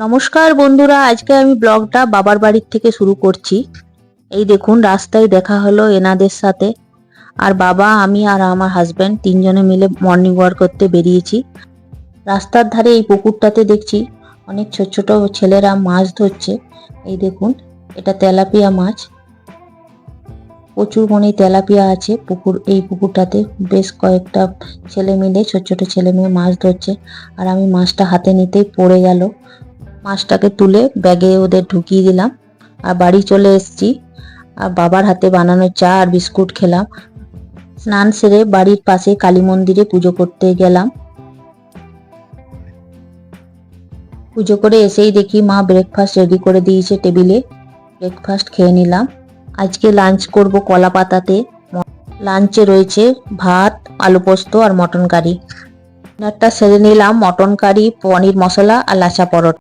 নমস্কার বন্ধুরা, আজকে আমি ব্লগটা বাবার বাড়ির থেকে শুরু করছি। এই দেখুন, রাস্তায় দেখা হলো এনাদের সাথে। আর বাবা, আমি আর আমার হাজব্যান্ড তিনজনে মিলে মর্নিং ওয়াক করতে বেরিয়েছি। রাস্তার ধারে এই পুকুরটাতে দেখছি অনেক ছোট ছোট ছেলেরা মাছ ধরছে। এই দেখুন, এটা তেলাপিয়া মাছ। প্রচুর মনে তেলাপিয়া আছে পুকুর, এই পুকুরটাতে। বেশ কয়েকটা ছেলে মিলে, ছোট ছোট ছেলে মেয়ে মাছ ধরছে। আর আমি মাছটা হাতে নিতেই পড়ে গেল। মাছটাকে তুলে ব্যাগে ওদের ঢুকিয়ে দিলাম। আর বাড়ি চলে এসেছি। আর বাবার হাতে বানানো চা আর বিস্কুট খেলাম। স্নান সেরে বাড়ির পাশে কালী মন্দিরে পুজো করতে গেলাম। পুজো করে এসেই দেখি মা ব্রেকফাস্ট রেডি করে দিয়েছে টেবিলে। ব্রেকফাস্ট খেয়ে নিলাম। আজকে লাঞ্চ করব কলা পাতাতে। লাঞ্চে রয়েছে ভাত, আলু পোস্ত আর মটন কারি। ডিনারটা সেরে নিলাম। মটন কারি, পনির মশলা আর লাচা পরোটা।